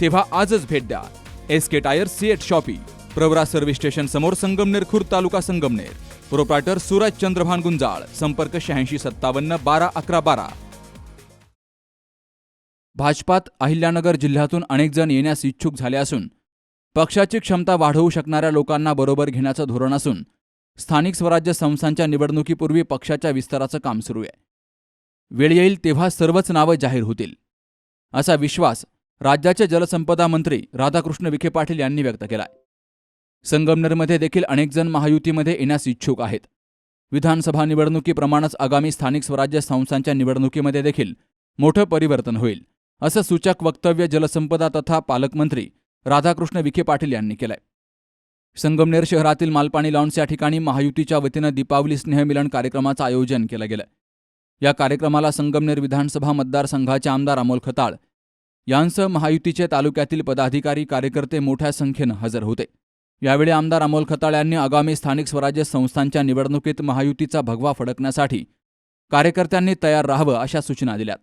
तेव्हा आजच भेट द्या. S K tyre CEAT shoppe Pravara service station समोर संगमनेर खुर्द तालुका संगमनेर. प्रोप्रायटर सूरज चंद्रभान गुंजाळ संपर्क शहाऐंशी सत्तावन्न बारा अकरा बारा. भाजपात अहिल्यानगर जिल्ह्यातून अनेक जण येण्यास इच्छुक झाले असून पक्षाची क्षमता वाढवू शकणाऱ्या लोकांना बरोबर घेण्याचं धोरण असून स्थानिक स्वराज्य संस्थांच्या निवडणुकीपूर्वी पक्षाच्या विस्ताराचं काम सुरू आहे. वेळ येईल तेव्हा सर्वच नावं जाहीर होतील. असा विश्वास राज्याचे जलसंपदा मंत्री राधाकृष्ण विखे पाटील यांनी व्यक्त केलाय. संगमनेरमध्ये देखील अनेकजण महायुतीमध्ये येण्यास इच्छुक आहेत. विधानसभा निवडणुकीप्रमाणेच आगामी स्थानिक स्वराज्य संस्थांच्या निवडणुकीमध्ये देखील मोठं परिवर्तन होईल असं सूचक वक्तव्य जलसंपदा तथा पालकमंत्री राधाकृष्ण विखे पाटील यांनी केलंय. संगमनेर शहरातील मालपाणी लॉन्स या ठिकाणी महायुतीच्या वतीनं दीपावली स्नेहमिलन कार्यक्रमाचं आयोजन केलं गेलं. या कार्यक्रमाला संगमनेर विधानसभा मतदारसंघाचे आमदार अमोल खताळ यांसह महायुतीचे तालुक्यातील पदाधिकारी कार्यकर्ते मोठ्या संख्येनं हजर होते. यावेळी आमदार अमोल खताळ यांनी आगामी स्थानिक स्वराज्य संस्थांच्या निवडणुकीत महायुतीचा भगवा फडकण्यासाठी कार्यकर्त्यांनी तयार राहावं अशा सूचना दिल्यात.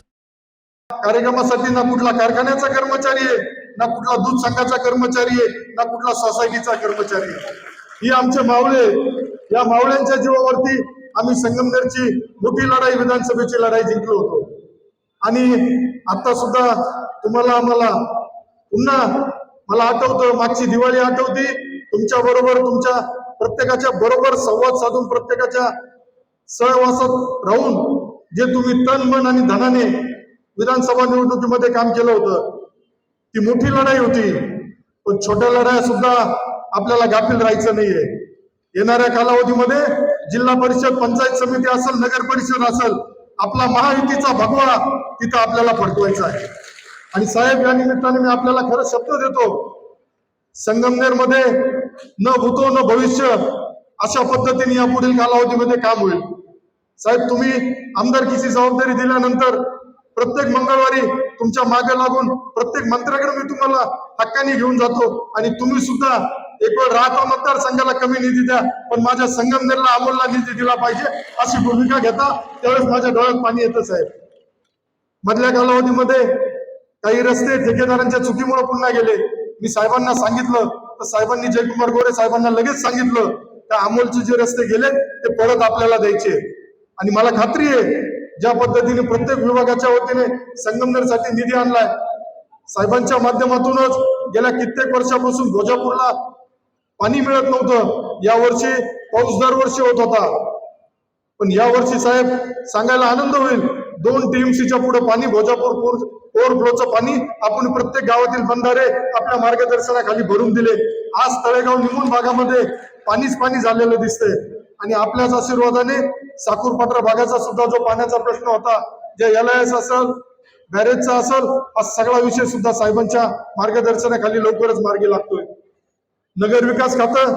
कार्यक्रमासाठी ना कुठला कारखान्याचा कर्मचारी आहे ना कुठला दूध संघाचा कर्मचारी आहे ना कुठला सोसायटीचा कर्मचारी आहे. ही आमचे मावळे या मावळ्यांच्या जीवावरती आम्ही संगमनेरची मोठी लढाई विधानसभेची लढाई जिंकलो होतो. आणि आता सुद्धा तुम्हाला आम्हाला पुन्हा मला आठवतं मागची दिवाळी आठवती. तुमच्या बरोबर तुमच्या प्रत्येकाच्या बरोबर संवाद साधून प्रत्येकाच्या सहवासात राहून जे तुम्ही तन मन आणि धनाने विधानसभा निवडणुकीमध्ये काम केलं होतं ती मोठी लढाई होती. पण छोट्या लढाया सुद्धा आपल्याला गाफील राहायचं नाहीये. येणाऱ्या कालावधीमध्ये जिल्हा परिषद पंचायत समिती असेल नगर परिषद असेल आपला महायुतीचा भगवा तिथं आपल्याला फडकवायचा आहे. आणि साहेब या निमित्ताने मी आपल्याला खरं शब्द देतो संगमनेरमध्ये न भूतो न भविष्य अशा पद्धतीने या पुढील कालावधीमध्ये काम होईल. साहेब तुम्ही आमदारकीची जबाबदारी दिल्यानंतर प्रत्येक मंगळवारी तुमच्या मागे लागून प्रत्येक मंत्र्याकडे मी तुम्हाला हक्काने घेऊन जातो आणि तुम्ही सुद्धा एकूण राहता राहता मतदारसंघाला कमी निधी द्या पण माझ्या संगमनेरला अमोलला निधी दिला पाहिजे अशी भूमिका घेता त्यावेळेस माझ्या डोळ्यात पाणी येतं साहेब मधल्या कालावधीमध्ये काही रस्ते ठेकेदारांच्या चुकीमुळे पुन्हा गेले. मी साहेबांना सांगितलं तर साहेबांनी जयकुमार गोरे साहेबांना लगेच सांगितलं त्या अमोलचे जे रस्ते गेले ते परत आपल्याला द्यायचे. आणि मला खात्री आहे ज्या पद्धतीने प्रत्येक विभागाच्या वतीने संगमनेरसाठी निधी आणलाय साहेबांच्या माध्यमातूनच गेल्या कित्येक वर्षापासून भोजापूरला पाणी मिळत नव्हतं. यावर्षी पाऊस दरवर्षी होत होता. पण यावर्षी साहेब सांगायला आनंद होईल. दोन टीएमसीच्या पुढे पाणी भोजापूर ओव्हरफ्लोचं पाणी आपण प्रत्येक गावातील बंधारे आपल्या मार्गदर्शनाखाली भरून दिले. आज तळेगाव निमून भागामध्ये पाणीच पाणी झालेलं दिसतंय. आणि आपल्याच आशीर्वादाने साकूरपात्रा भागाचा सुद्धा जो पाण्याचा प्रश्न होता जे एल असेल बॅरेजचा असेल हा सगळा विषय सुद्धा साहेबांच्या मार्गदर्शनाखाली लवकरच मार्गी लागतोय. नगर विकास खातं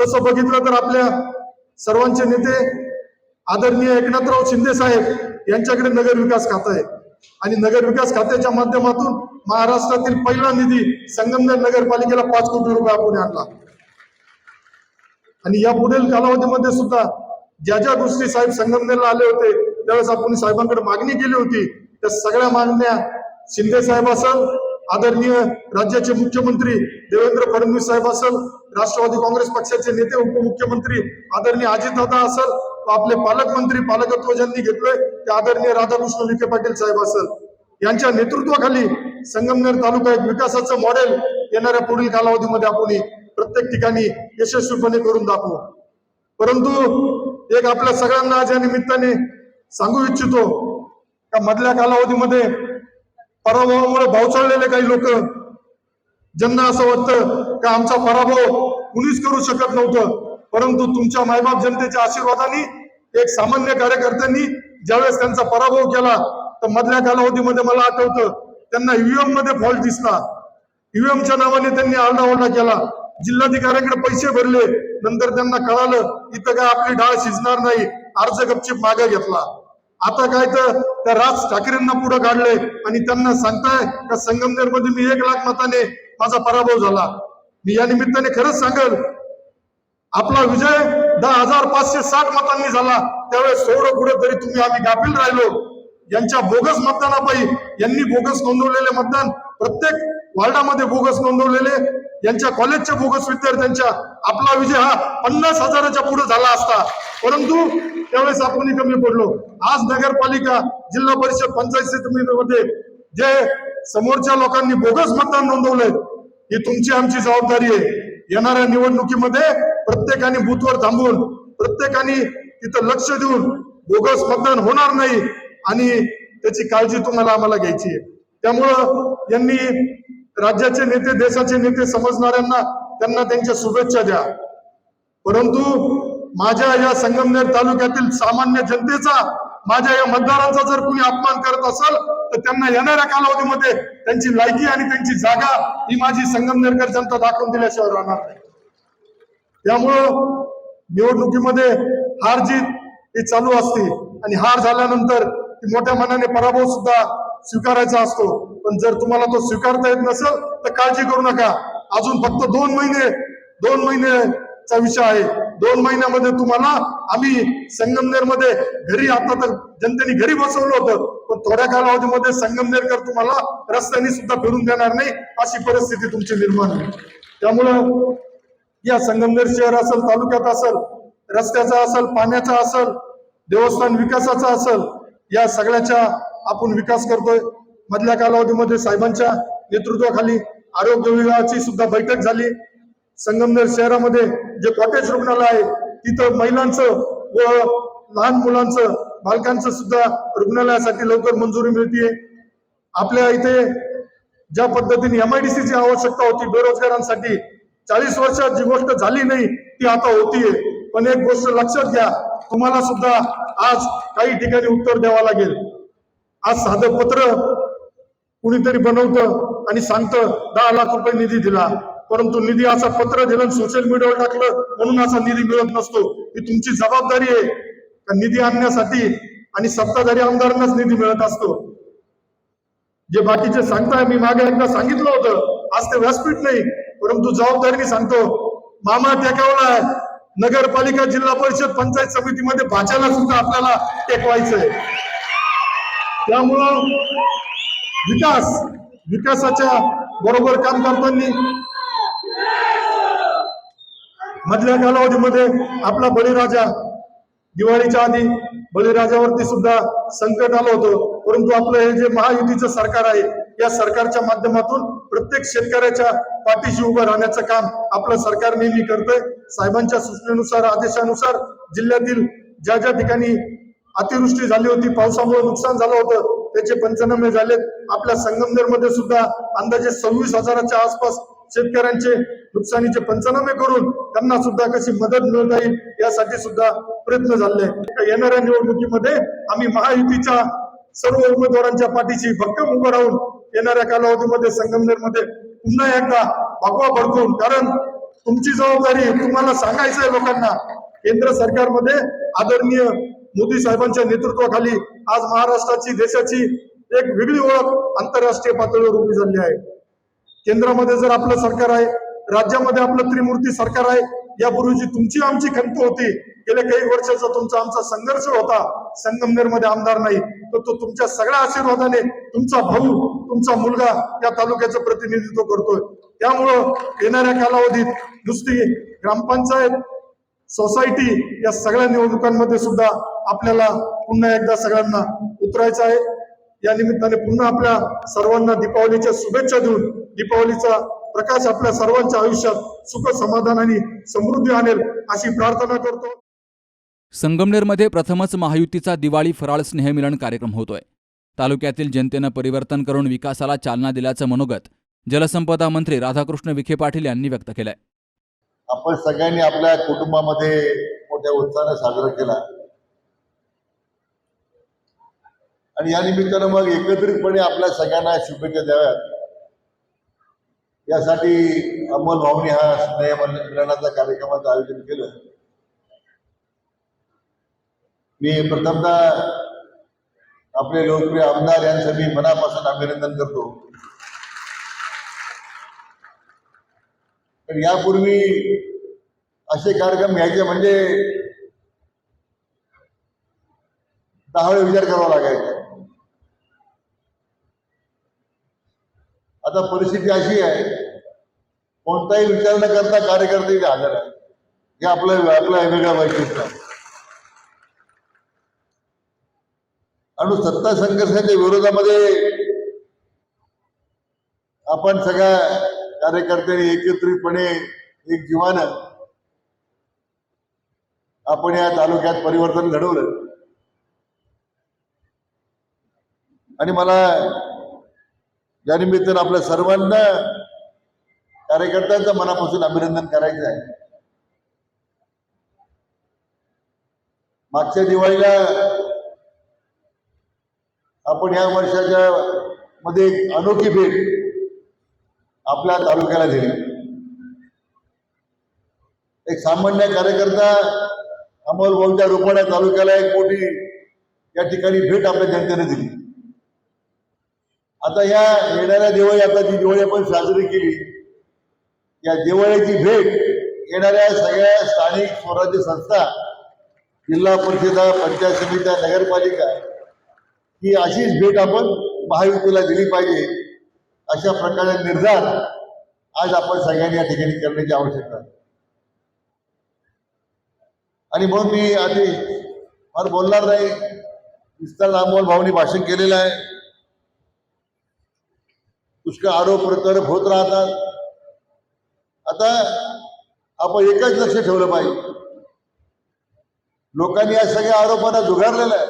तसं बघितलं तर आपल्या सर्वांचे नेते आदरणीय एकनाथराव शिंदे साहेब यांच्याकडे नगर विकास खातं आहे. आणि नगर विकास खात्याच्या माध्यमातून महाराष्ट्रातील पहिला निधी संगमनेर नगरपालिकेला पाच कोटी रुपये आपण आणला. आणि या पुढील कालावधीमध्ये सुद्धा ज्या ज्या गोष्टी साहेब संगमनेरला आले होते त्यावेळेस आपण साहेबांकडे मागणी केली होती त्या सगळ्या मागण्या शिंदे साहेब असल आदरणीय राज्याचे मुख्यमंत्री देवेंद्र फडणवीस साहेब असल राष्ट्रवादी काँग्रेस पक्षाचे नेते उपमुख्यमंत्री आदरणीय अजितदादा असल आपले पालकमंत्री पालकत्व ज्यांनी घेतलंय ते आदरणीय राधाकृष्ण विखे पाटील साहेब असल. यांच्या नेतृत्वाखाली संगमनेर तालुका एक विकासाचं मॉडेल येणाऱ्या पुढील कालावधीमध्ये आपण प्रत्येक ठिकाणी यशस्वीपणे करून दाखवू. परंतु एक आपल्या सगळ्यांना आज या निमित्ताने सांगू इच्छितो का मधल्या कालावधीमध्ये पराभवामुळे भावचाळलेले काही लोक. ज्यांना असं वाटतं का आमचा पराभव कुणीच करू शकत नव्हतं. परंतु तुमच्या मायबाप जनतेच्या आशीर्वादाने एक सामान्य कार्यकर्त्यांनी ज्यावेळेस त्यांचा पराभव केला तर मधल्या कालावधीमध्ये मला आठवतं त्यांना ईव्हीएममध्ये फॉल्ट दिसला. ईव्हीएमच्या नावाने त्यांनी आरडाओरडा केला. जिल्हाधिकाऱ्याकडे पैसे भरले नंतर त्यांना कळालं इथं काय आपली डाळ शिजणार नाही अर्ज गपचिप मागे घेतला. आता काय तर त्या राज ठाकरेंना पुढे काढले आणि त्यांना सांगताय का संगमनेरमध्ये मी एक लाख मताने माझा पराभव झाला. मी या निमित्ताने खरंच सांगेल आपला विजय दहा हजार पाचशे साठ मतांनी झाला. त्यावेळेस थोडं पुढे तरी तुम्ही आम्ही गाफील राहिलो. यांच्या बोगस मतदानापायी यांनी बोगस नोंदवलेले मतदान प्रत्येक वार्डामध्ये बोगस नोंदवलेले. यांच्या कॉलेजच्या बोगस विद्यार्थ्यांच्या आपला विजय हा पन्नास हजाराच्या पुढे झाला असता. परंतु त्यावेळेस आपण कमी पडलो आज नगरपालिका जिल्हा परिषद पंचायत समितीमध्ये जे समोरच्या लोकांनी बोगस मतदान नोंदवलंय ही तुमची आमची जबाबदारी आहे. येणाऱ्या निवडणुकीमध्ये प्रत्येकाने बूथवर थांबून प्रत्येकाने तिथं लक्ष देऊन बोगस मतदान होणार नाही आणि त्याची काळजी तुम्हाला आम्हाला घ्यायची आहे. त्यामुळं यांनी राज्याचे नेते देशाचे नेते समजणाऱ्यांना त्यांना त्यांच्या शुभेच्छा द्या. परंतु माझ्या या संगमनेर तालुक्यातील सामान्य जनतेचा माझ्या या मतदारांचा जर कुणी अपमान करत असेल तर त्यांना येणाऱ्या कालावधीमध्ये त्यांची लायकी आणि त्यांची जागा ही माझी संगमनेरकर जनता दाखवून दिल्याशिवाय राहणार नाही. त्यामुळं निवडणुकीमध्ये हार जीत ही चालू असते आणि हार झाल्यानंतर ती मोठ्या मनाने पराभव सुद्धा स्वीकारायचा असतो. पण जर तुम्हाला तो स्वीकारता येत नसेल तर काळजी करू नका. अजून फक्त दोन महिने दोन महिन्याचा विषय आहे. दोन महिन्यामध्ये तुम्हाला आम्ही संगमनेरमध्ये घरी आता तर जनतेने घरी बसवलं होतं पण थोड्या कालावधीमध्ये संगमनेरकर तुम्हाला रस्त्याने सुद्धा फिरून देणार नाही अशी परिस्थिती तुमची निर्माण आहे. त्यामुळं या संगमनेर शहर असेल तालुक्यात असेल रस्त्याचा असेल पाण्याचा असेल देवस्थान विकासाचा असेल या सगळ्याच्या आपण विकास करतोय. मधल्या कालावधीमध्ये साहेबांच्या नेतृत्वाखाली आरोग्य विभागाची सुद्धा बैठक झाली. संगमनेर शहरामध्ये जे कॉटेज रुग्णालय आहे तिथं महिलांचं व लहान मुलांचं बालकांचं सुद्धा रुग्णालयासाठी लवकर मंजुरी मिळतीये. आपल्या इथे ज्या पद्धतीने एमआयडीसीची आवश्यकता होती बेरोजगारांसाठी चाळीस वर्षात जी गोष्ट झाली नाही ती आता होतीये. पण एक गोष्ट लक्षात घ्या तुम्हाला सुद्धा आज काही ठिकाणी उत्तर द्यावं लागेल. आज साधं पत्र कुणीतरी बनवतं आणि सांगतं दहा लाख रुपये निधी दिला. परंतु निधी असा पत्र दिलं सोशल मीडियावर टाकलं म्हणून असा निधी मिळत नसतो. ही तुमची जबाबदारी आहे. निधी आणण्यासाठी आणि सत्ताधारी आमदारांनाच निधी मिळत असतो. जे बाकीचे सांगताय मी मागे एकदा सांगितलं होतं. आज ते व्यासपीठ नाही परंतु जबाबदारीने सांगतो. मामा टेकावला नगरपालिका जिल्हा परिषद पंचायत समितीमध्ये भाच्याला सुद्धा आपल्याला टेकवायचंय. त्यामुळं विकास विकासाच्या बरोबर काम करताना मधल्या कालावधीमध्ये आपला बळीराजा दिवाळीच्या आधी बळीराजावरती सुद्धा संकट आलं होतं. परंतु आपलं हे जे महायुतीचं सरकार आहे या सरकारच्या माध्यमातून प्रत्येक शेतकऱ्याच्या पाठीशी उभं राहण्याचं काम आपलं सरकार नेहमी करतंय. साहेबांच्या सूचनेनुसार आदेशानुसार जिल्ह्यातील ज्या ज्या ठिकाणी अतिवृष्टी झाली होती पावसामुळे नुकसान झालं होतं त्याचे पंचनामे झालेत. आपल्या संगमनेरमध्ये सुद्धा अंदाजे सव्वीस हजाराच्या आसपास शेतकऱ्यांचे नुकसानीचे पंचनामे करून त्यांना सुद्धा कशी मदत मिळता येईल यासाठी सुद्धा प्रयत्न झाले. येणाऱ्या निवडणुकीमध्ये आम्ही महायुतीच्या सर्व उमेदवारांच्या पाठीशी भक्कम उभं राहून येणाऱ्या कालावधीमध्ये संगमनेरमध्ये पुन्हा एकदा भगवा भडकून कारण तुमची जबाबदारी तुम्हाला सांगायचं आहे लोकांना केंद्र सरकारमध्ये आदरणीय मोदी साहेबांच्या नेतृत्वाखाली आज महाराष्ट्राची देशाची एक वेगळी ओळख आंतरराष्ट्रीय पातळीवर उभी झाली आहे. केंद्रामध्ये जर आपलं सरकार आहे राज्यामध्ये आपलं त्रिमूर्ती सरकार आहे यापूर्वीची तुमची आमची खंत होती. गेल्या काही वर्षाचा तुमचा आमचा संघर्ष होता. संगमनेरमध्ये आमदार नाही तर तो तुमच्या सगळ्या आशीर्वादाने तुमचा भाऊ तुमचा मुलगा या तालुक्याचं प्रतिनिधित्व करतोय. त्यामुळं येणाऱ्या कालावधीत नुसती ग्रामपंचायत सोसायटी या सगळ्या निवडणुकांमध्ये सुद्धा आपल्याला पुन्हा एकदा सगळ्यांना उतरायचं आहे. या निमित्ताने पुन्हा आपल्या सर्वांना दीपावलीच्या शुभेच्छा देऊन दीपावलीचा प्रकाश आपल्या सर्वांच्या आयुष्यात सुख समाधान आणि समृद्धी आणेल अशी प्रार्थना करतो. संगमनेरमध्ये प्रथमच महायुतीचा दिवाळी फराळ स्नेहमिलन कार्यक्रम होतोय. तालुक्यातील जनतेनं परिवर्तन करून विकासाला चालना दिल्याचं मनोगत जलसंपदा मंत्री राधाकृष्ण विखे पाटील यांनी व्यक्त केलंय. आपण सगळ्यांनी आपल्या कुटुंबामध्ये मोठ्या उत्साहाने साजरा केला. आणि या निमित्तानं मग एकत्रितपणे आपल्या सगळ्यांना शुभेच्छा द्याव्यात. यासाठी अंमल भावनी हा स्नेह मिलनाचा कार्यक्रमाचं आयोजन केलं. मी प्रथमतः आपले लोकप्रिय आमदार यांचं मी मनापासून अभिनंदन करतो. पण यापूर्वी असे कार्यक्रम घ्यायचे म्हणजे दहा वेळ विचार करावा लागायचा. आता परिस्थिती अशी आहे कोणताही विचार न करता कार्यकर्ते इथे हजर आहे हे आपलं आपलं वेगळ्या वैशिष्ट्य आहे. आणि सत्ता संघर्षाच्या विरोधामध्ये आपण सगळ्या कार्यकर्त्यांनी एकत्रितपणे एक जीवानं आपण या तालुक्यात परिवर्तन घडवलं. आणि मला या निमित्तानं आपल्या सर्वांना कार्यकर्त्यांचं मनापासून अभिनंदन करायचं आहे. मागच्या दिवाळीला आपण या वर्षाच्या मध्ये एक अनोखी भेट आपल्या तालुक्याला दिली. एक सामान्य कार्यकर्ता अमोल भाऊच्या रुपाड्या तालुक्याला एक मोठी या ठिकाणी भेट आपल्या जनतेने दिली. आता या येणाऱ्या दिवाळी आता जी दिवाळी आपण साजरी केली या दिवाळीची भेट येणाऱ्या सगळ्या स्थानिक स्वराज्य संस्था जिल्हा परिषदा पंचायत समित्या नगरपालिका ही अशीच भेट आपण महायुतीला दिली पाहिजे. अशा प्रकारे निर्धार आज आपण सगळ्यांनी या ठिकाणी करण्याची आवश्यकता आहे. आणि म्हणून मी आधी फार बोलणार नाही. विस्तार अमोल भाऊनी भाषण केलेलं आहे. पुष्कळ आरोप प्रत्यारोप होत राहतात. आता आपण एकच लक्ष ठेवलं पाहिजे. लोकांनी या सगळ्या आरोपांना झुगारलेलं आहे.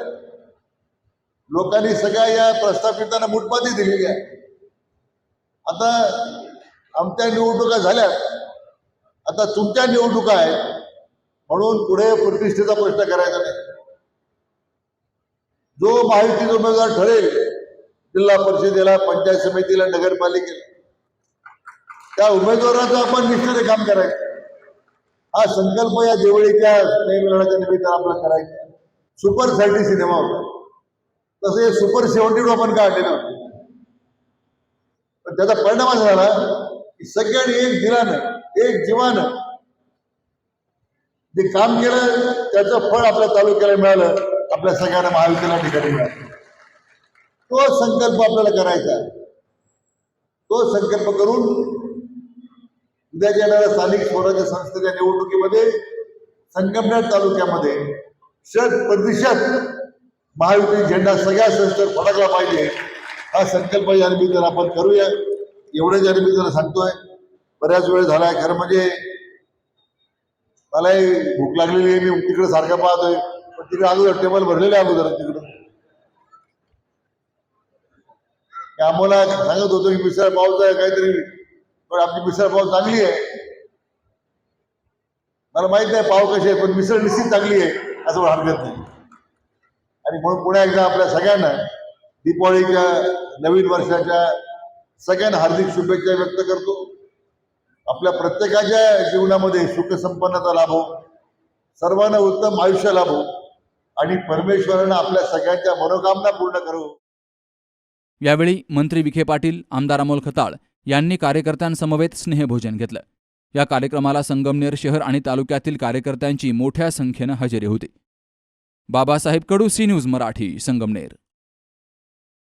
लोकांनी सगळ्या या प्रस्थापितांना मुठपाती दिलेली आहे. आता आमच्या निवडणुका झाल्या. आता तुमच्या निवडणुका आहेत. म्हणून पुढे प्रतिष्ठेचा प्रश्न करायचा नाही. जो महायुतीचा उमेदवार ठरेल जिल्हा परिषदेला पंचायत समितीला नगरपालिकेला त्या उमेदवाराचं आपण निश्चित काम करायचं. हा संकल्प या दिवाळीच्या स्नेहमिलनाच्या निमित्तानं आपला करायचा. सुपर थर्टी सिनेमा होता. तसं हे सुपर सेव्हन्टी आपण काढलेलं होतं पण त्याचा परिणाम असा झाला की सगळ्यांनी एक दिलानं एक जीवानं जे काम केलं त्याचं फळ आपल्या तालुक्याला मिळालं आपल्या सगळ्यांना महाविद्यालया ठिकाणी मिळालं. तो संकल्प आपल्याला करायचा तो संकल्प करून उद्याच्या येणाऱ्या स्थानिक स्वराज्य संस्थेच्या निवडणुकीमध्ये संगमनेर तालुक्यामध्ये शत प्रतिशत महायुती झेंडा सगळ्या संस्थेत फडकला पाहिजे. हा संकल्प या निमित्तानं आपण करूया. एवढं या निमित्तानं सांगतोय. बऱ्याच वेळ झालाय खरं म्हणजे मलाही भूक लागलेली आहे मी तिकडे सारखा पाहतोय. पण तिकडे अगोदर टेबल भरलेले आहे अगोदर तिकडं. आम्हाला सांगत होतो की मिसळ पावचा काहीतरी पण आपली मिसळ पाव चांगली आहे. मला माहीत नाही पाव कशी आहे पण मिसळ निश्चित चांगली आहे असं हरकत नाही. आणि म्हणून पुन्हा एकदा आपल्या सगळ्यांना दीपावलीच्या नवीन वर्षाच्या सगळ्यांना हार्दिक शुभेच्छा व्यक्त करतो. आपल्या प्रत्येकाच्या जीवनामध्ये सुखसंपन्नता लाभो. सर्वांना उत्तम आयुष्य लाभो. आणि परमेश्वरानं आपल्या सगळ्यांच्या मनोकामना पूर्ण करू. यावेळी मंत्री विखे पाटील आमदार अमोल खताळ यांनी कार्यकर्त्यांसमवेत स्नेहभोजन घेतलं. या कार्यक्रमाला संगमनेर शहर आणि तालुक्यातील कार्यकर्त्यांची मोठ्या संख्येनं हजेरी होती. Babasaheb Kadu C news Marathi Sangamner.